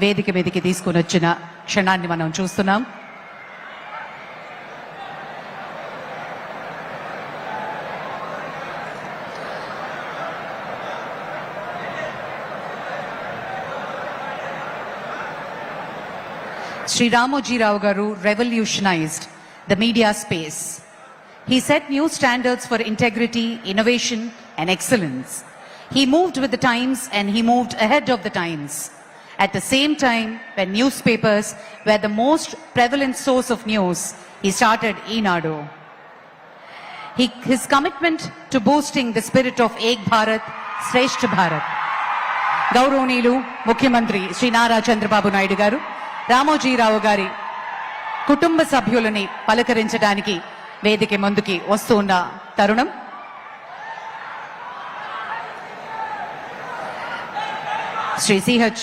వేదిక మీదకి తీసుకుని వచ్చిన క్షణాన్ని మనం చూస్తున్నాం Sri Ramoji Rao Garu revolutionized the media space. He set new standards for integrity, innovation, and excellence. He moved with the times and he moved ahead of the times. At the same time, when newspapers were the most prevalent source of news, he started Enado. He, his commitment to boosting the spirit of Ek Bharat, Shreshth Bharat, గౌరవనీయులు ముఖ్యమంత్రి శ్రీ నారా చంద్రబాబు నాయుడు గారు రామోజీరావు గారి కుటుంబ సభ్యులని పలకరించడానికి వేదిక ముందుకి వస్తూ ఉన్న తరుణం Shri CH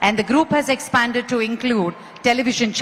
and the group has expanded to include television channels